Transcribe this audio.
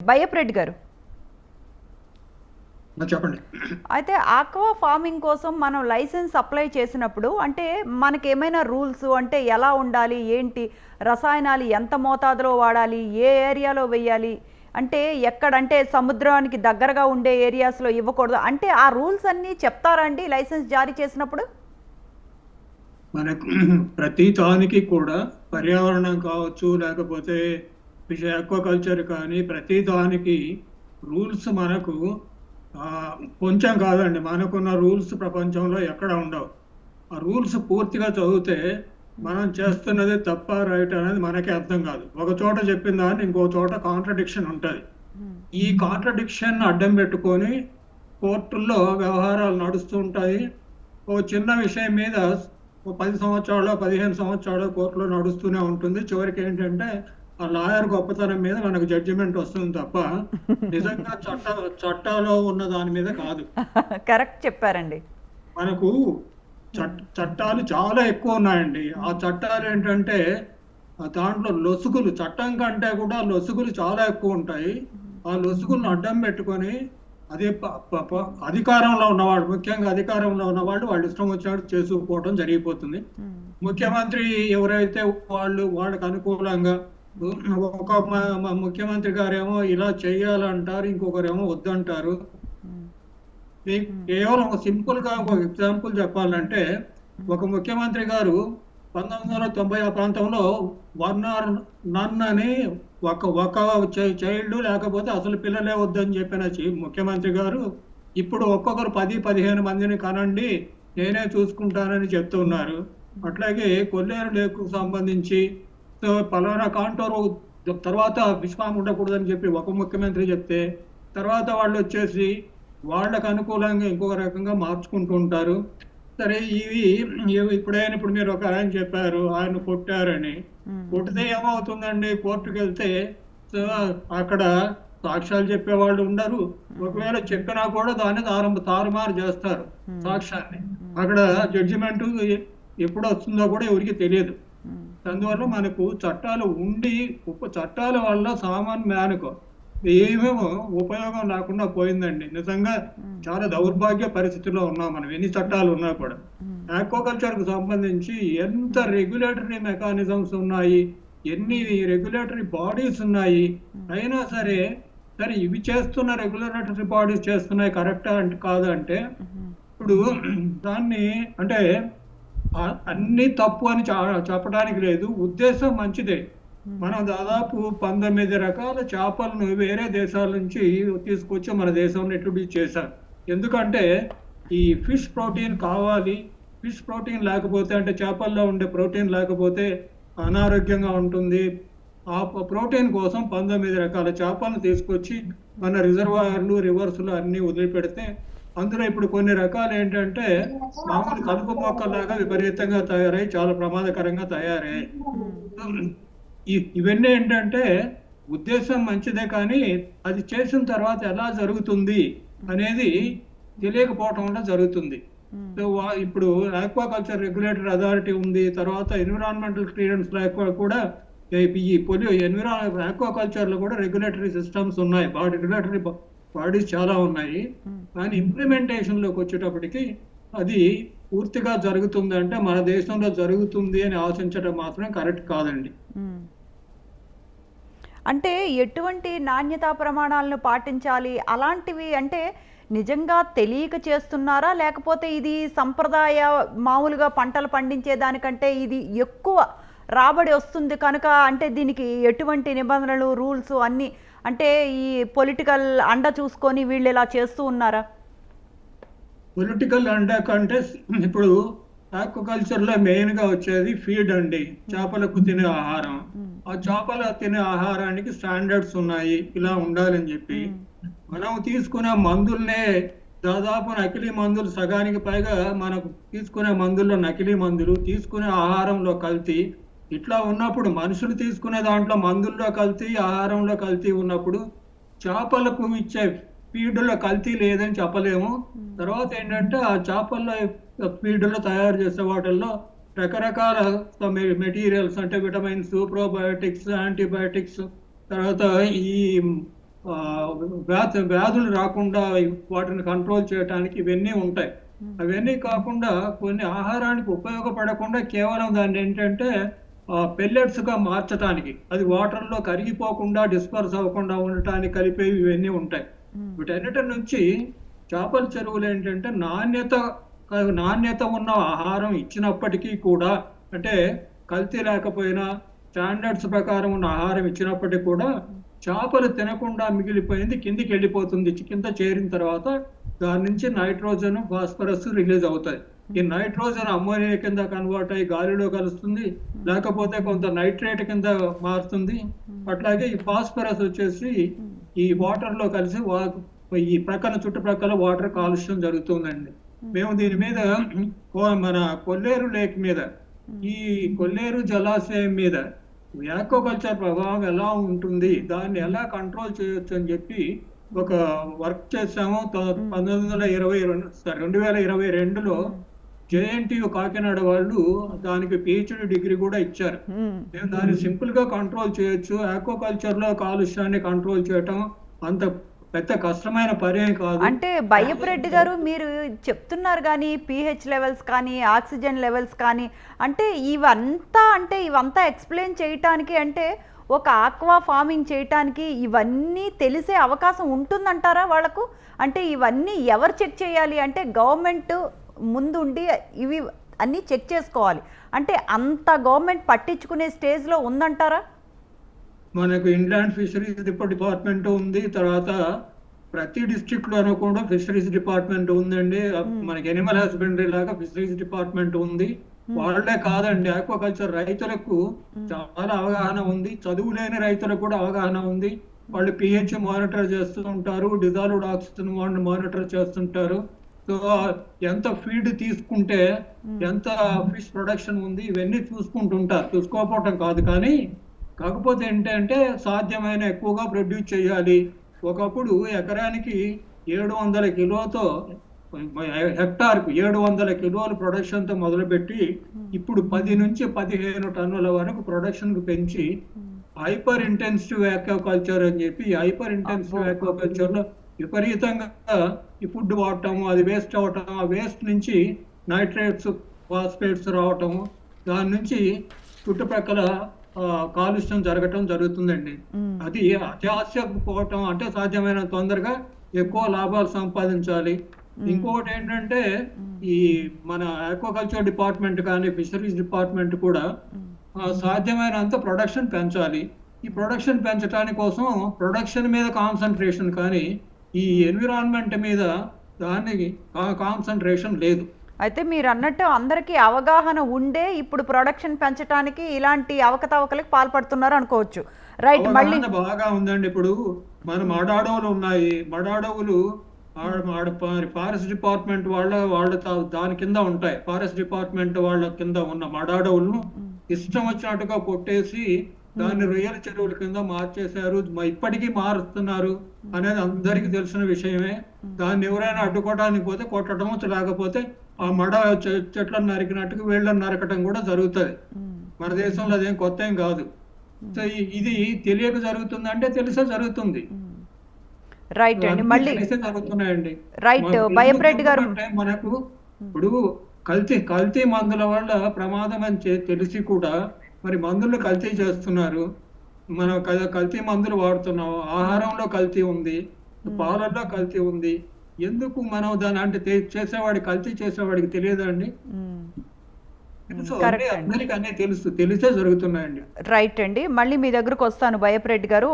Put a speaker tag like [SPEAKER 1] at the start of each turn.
[SPEAKER 1] బయ్యప్రెడ్డి గారు.
[SPEAKER 2] చెప్పండి.
[SPEAKER 1] అయితే ఆక్వా ఫార్మింగ్ కోసం మనం లైసెన్స్ అప్లై చేసినప్పుడు అంటే మనకి ఏమైనా రూల్స్ అంటే ఎలా ఉండాలి ఏంటి రసాయనాలు ఎంత మోతాదులో వాడాలి ఏ ఏరియాలో వేయాలి అంటే ఎక్కడంటే సముద్రానికి దగ్గరగా ఉండే ఏరియాస్లో ఇవ్వకూడదు అంటే ఆ రూల్స్ అన్నీ చెప్తారండి లైసెన్స్ జారీ చేసినప్పుడు?
[SPEAKER 2] మనకు ప్రతి దానికి కూడా పర్యావరణం కావచ్చు లేకపోతే ఫిష్ ఆక్వాకల్చర్ కానీ ప్రతి దానికి రూల్స్ మనకు కొంచెం కాదండి. మనకున్న రూల్స్ ప్రపంచంలో ఎక్కడ ఉండవు. ఆ రూల్స్ పూర్తిగా చదివితే మనం చేస్తున్నది తప్ప రైట్ అనేది మనకే అర్థం కాదు. ఒక చోట చెప్పిన దాన్ని ఇంకో చోట కాంట్రడిక్షన్ ఉంటుంది. ఈ కాంట్రడిక్షన్ అడ్డం పెట్టుకొని కోర్టుల్లో వ్యవహారాలు నడుస్తూ ఉంటాయి. ఓ చిన్న విషయం మీద ఓ పది సంవత్సరాలు పదిహేను సంవత్సరాలు కోర్టులో నడుస్తూనే ఉంటుంది. చివరికి ఏంటంటే ఆ లాయర్ గొప్పతనం మీద మనకు జడ్జిమెంట్ వస్తుంది తప్ప నిజంగా చట్ట చట్టాలో ఉన్న దాని మీద కాదు.
[SPEAKER 1] కరెక్ట్ చెప్పారండి.
[SPEAKER 2] మనకు చట్- చట్టాలు చాలా ఎక్కువ ఉన్నాయండి. ఆ చట్టాలు ఏంటంటే దాంట్లో లొసుగులు చట్టం కంటే కూడా లొసుగులు చాలా ఎక్కువ ఉంటాయి. ఆ లొసుగులను అడ్డం పెట్టుకొని అదే అధికారంలో ఉన్నవాడు ముఖ్యంగా అధికారంలో ఉన్నవాళ్ళు వాళ్ళు ఇష్టం వచ్చినట్టు చేసుకుపోవడం జరిగిపోతుంది. ముఖ్యమంత్రి ఎవరైతే వాళ్ళు వాళ్ళకి అనుకూలంగా ఒక ముఖ్యమంత్రి గారేమో ఇలా చేయాలంటారు ఇంకొకరేమో వద్దంటారు. కేవలం ఒక సింపుల్గా ఒక ఎగ్జాంపుల్ చెప్పాలంటే ఒక ముఖ్యమంత్రి గారు పంతొమ్మిది వందల తొంభై ఆ ప్రాంతంలో వన్ ఆర్ నన్ అని ఒక ఒక చైల్డ్ లేకపోతే అసలు పిల్లలే వద్దని చెప్పిన ముఖ్యమంత్రి గారు ఇప్పుడు ఒక్కొక్కరు పది పదిహేను మందిని కనండి నేనే చూసుకుంటానని చెప్తున్నారు. అట్లాగే కొల్లేరు లేకు సంబంధించి పలానా కాంటోరు తర్వాత విశ్వాసం ఉండకూడదని చెప్పి ఒక ముఖ్యమంత్రి చెప్తే తర్వాత వాళ్ళు వచ్చేసి వాళ్ళకు అనుకూలంగా ఇంకొక రకంగా మార్చుకుంటూ ఉంటారు. సరే ఇవి ఇప్పుడైనా ఇప్పుడు మీరు ఒక ఆయన చెప్పారు ఆయన కొట్టారని. కొట్టితే ఏమవుతుందండి? కోర్టుకు వెళ్తే అక్కడ సాక్ష్యాలు చెప్పేవాళ్ళు ఉండరు. ఒకవేళ చెప్పినా కూడా దాన్ని తారు తారుమారు చేస్తారు సాక్ష్యాన్ని. అక్కడ జడ్జిమెంట్ ఎప్పుడు వస్తుందో కూడా ఎవరికి తెలియదు. అందువల్ల మనకు చట్టాలు ఉండి ఉప చట్టాల వల్ల సామాన్య మ్యాన్కు ఏమేమో ఉపయోగం లేకుండా పోయిందండి. నిజంగా చాలా దౌర్భాగ్య పరిస్థితిలో ఉన్నాం మనం. ఎన్ని చట్టాలు ఉన్నా కూడా. ఆక్వాకల్చర్కు సంబంధించి ఎంత రెగ్యులేటరీ మెకానిజమ్స్ ఉన్నాయి ఎన్ని రెగ్యులేటరీ బాడీస్ ఉన్నాయి అయినా సరే సరే ఇవి చేస్తున్న రెగ్యులేటరీ బాడీస్ చేస్తున్నాయి కరెక్టా అంటే కాదంటే ఇప్పుడు దాన్ని అంటే అన్ని తప్పు అని చెప్పడానికి లేదు. ఉద్దేశం మంచిదే. మనం దాదాపు పంతొమ్మిది రకాల చేపలను వేరే దేశాల నుంచి తీసుకొచ్చి మన దేశంలో ఇంట్రొడ్యూస్ చేశారు. ఎందుకంటే ఈ ఫిష్ ప్రోటీన్ కావాలి. ఫిష్ ప్రోటీన్ లేకపోతే అంటే చేపల్లో ఉండే ప్రోటీన్ లేకపోతే అనారోగ్యంగా ఉంటుంది. ఆ ప్రోటీన్ కోసం పంతొమ్మిది రకాల చేపలను తీసుకొచ్చి మన రిజర్వాయర్లు రివర్స్లు అన్ని వదిలిపెడితే అందులో ఇప్పుడు కొన్ని రకాలు ఏంటంటే మామూలు కలుపు మొక్కలాగా విపరీతంగా తయారై చాలా ప్రమాదకరంగా ఇ- ఇవన్నీ ఏంటంటే ఉద్దేశం మంచిదే కానీ అది చేసిన తర్వాత ఎలా జరుగుతుంది అనేది తెలియకపోవటం వల్ల జరుగుతుంది సో ఇప్పుడు ఆక్వాకల్చర్ రెగ్యులేటరీ అథారిటీ ఉంది తర్వాత ఎన్విరాన్మెంటల్ క్లియరెన్స్ కూడా ఈ- పొలి ఎన్విరా ఆక్వాకల్చర్లో కూడా రెగ్యులేటరీ సిస్టమ్స్ ఉన్నాయి రెగ్యులేటరీ బాడీస్ చాలా ఉన్నాయి. కానీ ఇంప్లిమెంటేషన్లోకి వచ్చేటప్పటికి అది పూర్తిగా జరుగుతుంది అంటే మన దేశంలో జరుగుతుంది అని ఆశించడం మాత్రం కరెక్ట్ కాదండి.
[SPEAKER 1] అంటే ఎటువంటి నాణ్యతా ప్రమాణాలను పాటించాలి? అలాంటివి అంటే నిజంగా తెలియక చేస్తున్నారా? లేకపోతే ఇది సంప్రదాయ మామూలుగా పంటలు పండించే దానికంటే ఇది ఎక్కువ రాబడి వస్తుంది కనుక అంటే దీనికి ఎటువంటి నిబంధనలు రూల్స్ అన్నీ అంటే ఈ పొలిటికల్ అండ చూసుకొని వీళ్ళు ఇలా చేస్తూ ఉన్నారా?
[SPEAKER 2] పొలిటికల్ అండా కంటే ఇప్పుడు ఆక్వాకల్చర్లో మెయిన్గా వచ్చేది ఫీడ్ అండి. చేపలకు తినే ఆహారం. ఆ చేపల తినే ఆహారానికి స్టాండర్డ్స్ ఉన్నాయి. ఇలా ఉండాలని చెప్పి. మనం తీసుకునే మందుల్నే దాదాపు నకిలీ మందులు సగానికి పైగా మనకు తీసుకునే మందుల్లో నకిలీ మందులు తీసుకునే ఆహారంలో కల్తీ ఇట్లా ఉన్నప్పుడు మనుషులు తీసుకునే దాంట్లో మందుల్లో కల్తీ ఆహారంలో కల్తీ ఉన్నప్పుడు చేపలకు ఇచ్చే ఫీడ్లో కల్తీ లేదని చెప్పలేము. తర్వాత ఏంటంటే ఆ చేపల్లో ఫీడ్లో తయారు చేసే వాటిల్లో రకరకాల మెటీరియల్స్ అంటే విటమిన్స్ ప్రోబయోటిక్స్ యాంటీబయోటిక్స్ తర్వాత ఈ వ్యాధి వ్యాధులు రాకుండా వాటిని కంట్రోల్ చేయడానికి ఇవన్నీ ఉంటాయి. అవన్నీ కాకుండా కొన్ని ఆహారానికి ఉపయోగపడకుండా కేవలం దాన్ని ఏంటంటే పెల్లెట్స్గా మార్చడానికి అది వాటర్లో కరిగిపోకుండా డిస్పర్స్ అవ్వకుండా ఉండటానికి కలిపేవి ఇవన్నీ ఉంటాయి. వీటన్నిటి నుంచి చేపల చెరువులు ఏంటంటే నాణ్యత నాణ్యత ఉన్న ఆహారం ఇచ్చినప్పటికీ కూడా అంటే కల్తీ లేకపోయినా స్టాండర్డ్స్ ప్రకారం ఉన్న ఆహారం ఇచ్చినప్పటికీ కూడా చేపలు తినకుండా మిగిలిపోయింది కిందికి వెళ్ళిపోతుంది కింద చేరిన తర్వాత దాని నుంచి నైట్రోజన్ ఫాస్ఫరస్ రిలీజ్ అవుతాయి. ఈ నైట్రోజన్ అమ్మోనియా కింద కన్వర్ట్ అయ్యి గాలిలో కలుస్తుంది. లేకపోతే కొంత నైట్రేట్ కింద మారుతుంది. అట్లాగే ఈ ఫాస్ఫరస్ వచ్చేసి ఈ వాటర్లో కలిసి ఈ ప్రక్కన చుట్టుప్రక్కల వాటర్ కాలుష్యం జరుగుతుందండి. మేము దీని మీద మన కొల్లేరు లేక్ మీద ఈ కొల్లేరు జలాశయం మీద యాక్వాకల్చర్ ప్రభావం ఎలా ఉంటుంది దాన్ని ఎలా కంట్రోల్ చేయొచ్చు అని చెప్పి ఒక వర్క్ చేసాము పంతొమ్మిది వందల ఇరవై రెండు సారీ, రెండు వేల ఇరవై రెండులో జేఎన్టీయు కాకినాడ వాళ్ళు దానికి పిహెచ్డి డిగ్రీ కూడా ఇచ్చారు.
[SPEAKER 1] మ్మ్.
[SPEAKER 2] దాన్ని సింపుల్గా కంట్రోల్ చేయొచ్చు. ఆక్వాకల్చర్లో కాలుష్యాన్ని కంట్రోల్ చేయటం అంత పెద్ద కష్టమైన ఏం కాదు.
[SPEAKER 1] అంటే బయ్యప్రెడ్డి గారు మీరు చెప్తున్నారు కానీ పీహెచ్ లెవెల్స్ కానీ ఆక్సిజన్ లెవెల్స్ కానీ అంటే ఇవంతా అంటే ఇవంతా ఎక్స్ప్లెయిన్ చేయటానికి అంటే ఒక ఆక్వా ఫార్మింగ్ చేయటానికి ఇవన్నీ తెలిసే అవకాశం ఉంటుందంటారా వాళ్ళకు? అంటే ఇవన్నీ ఎవరు చెక్ చేయాలి అంటే గవర్నమెంట్ ముందుండి ఇవి అన్నీ చెక్ చేసుకోవాలి. అంటే అంత గవర్నమెంట్ పట్టించుకునే స్టేజ్లో ఉందంటారా?
[SPEAKER 2] మనకు ఇంగ్లాండ్ ఫిషరీస్ డిపార్ట్మెంట్ ఉంది. తర్వాత ప్రతి డిస్ట్రిక్ట్ లోనూ కూడా ఫిషరీస్ డిపార్ట్మెంట్ ఉందండి. మనకి ఎనిమల్ హస్బెండరీ లాగా ఫిషరీస్ డిపార్ట్మెంట్ ఉంది. వాళ్ళే కాదండి ఆక్వాకల్చర్ రైతులకు చాలా అవగాహన ఉంది. చదువు లేని రైతులకు కూడా అవగాహన ఉంది. వాళ్ళు పిహెచ్ మానిటర్ చేస్తూ ఉంటారు. డిజాల్వ్డ్ ఆక్సిజన్ మానిటర్ చేస్తుంటారు. సో ఎంత ఫీడ్ తీసుకుంటే ఎంత ఫిష్ ప్రొడక్షన్ ఉంది ఇవన్నీ చూసుకుంటుంటారు. చూసుకోకపోవటం కాదు కానీ కాకపోతే ఏంటంటే సాధ్యమైన ఎక్కువగా ప్రొడ్యూస్ చేయాలి. ఒకప్పుడు ఎకరానికి ఏడు వందల కిలోతో హెక్టార్కు ఏడు వందల కిలోల ప్రొడక్షన్తో మొదలుపెట్టి ఇప్పుడు పది నుంచి పదిహేను టన్నుల వరకు ప్రొడక్షన్కు పెంచి హైపర్ ఇంటెన్సివ్ ఆక్వాకల్చర్ అని చెప్పి హైపర్ ఇంటెన్సివ్ ఆక్వాకల్చర్లో విపరీతంగా ఈ ఫుడ్ వాడటం అది వేస్ట్ అవటం ఆ వేస్ట్ నుంచి నైట్రేట్స్ ఫాస్ఫేట్స్ రావటం దాని నుంచి చుట్టుప్రక్కల కాలుష్యం జరగటం జరుగుతుందండి. అది అత్యాశకు పోవటం అంటే సాధ్యమైన తొందరగా ఎక్కువ లాభాలు సంపాదించాలి. ఇంకొకటి ఏంటంటే ఈ మన ఆక్వాకల్చర్ డిపార్ట్మెంట్ కానీ ఫిషరీస్ డిపార్ట్మెంట్ కూడా సాధ్యమైనంత ప్రొడక్షన్ పెంచాలి. ఈ ప్రొడక్షన్ పెంచడానికి కోసం ప్రొడక్షన్ మీద కాన్సన్ట్రేషన్ కానీ ఈ ఎన్విరాన్మెంట్ మీద దానికి కాన్సన్ట్రేషన్ లేదు.
[SPEAKER 1] అయితే మీరు అన్నట్టు అందరికీ అవగాహన ఉండే ఇప్పుడు ప్రొడక్షన్ పెంచడానికి ఇలాంటి అవకతవకలకు పాల్పడుతున్నారు అనుకోవచ్చు. రైట్ మళ్ళీ
[SPEAKER 2] బాగా ఉందండి ఇప్పుడు. మన మడాడవులు ఉన్నాయి. మడాడవులు ఫారెస్ట్ డిపార్ట్మెంట్ వాళ్ళ వాళ్ళ దాని కింద ఉంటాయి. ఫారెస్ట్ డిపార్ట్మెంట్ వాళ్ళ కింద ఉన్న మడాడవులను ఇష్టం వచ్చినట్టుగా కొట్టేసి దాన్ని రొయ్యల చెరువుల కింద మార్చేశారు. ఇప్పటికీ మారుస్తున్నారు అనేది అందరికీ తెలిసిన విషయమే. దాన్ని ఎవరైనా అడ్డుకోవడానికి పోతే కొట్టడం లేకపోతే ఆ మడ చె- చెట్లను నరికినట్టుగా వీళ్ళని నరకటం కూడా జరుగుతుంది. మన దేశంలో అదేం కొత్త ఏం కాదు. సో ఇది తెలియక జరుగుతుందంటే తెలిసే జరుగుతుంది.
[SPEAKER 1] రైట్ అండి మళ్ళీ రైట్ భయప్రెడ్డి గారు.
[SPEAKER 2] మనకు ఇప్పుడు కల్తీ కల్తీ మందుల వల్ల ప్రమాదం అని తెలిసి కూడా మరి మందులు కల్తీ చేస్తున్నారు. మనం కల్- కల్తీ మందులు వాడుతున్నాం. ఆహారంలో కల్తీ ఉంది. పాలల్లో కల్తీ ఉంది. ఎందుకు మనం దాని అంటే చేసేవాడి కల్తీ చేసేవాడికి తెలియదండి. తెలుసు అన్నీ తెలుసు. తెలిసే జరుగుతున్నాయండి.
[SPEAKER 1] రైట్ అండి. మళ్ళీ మీ దగ్గరకు వస్తాను. భయప్రెడ్డి గారు.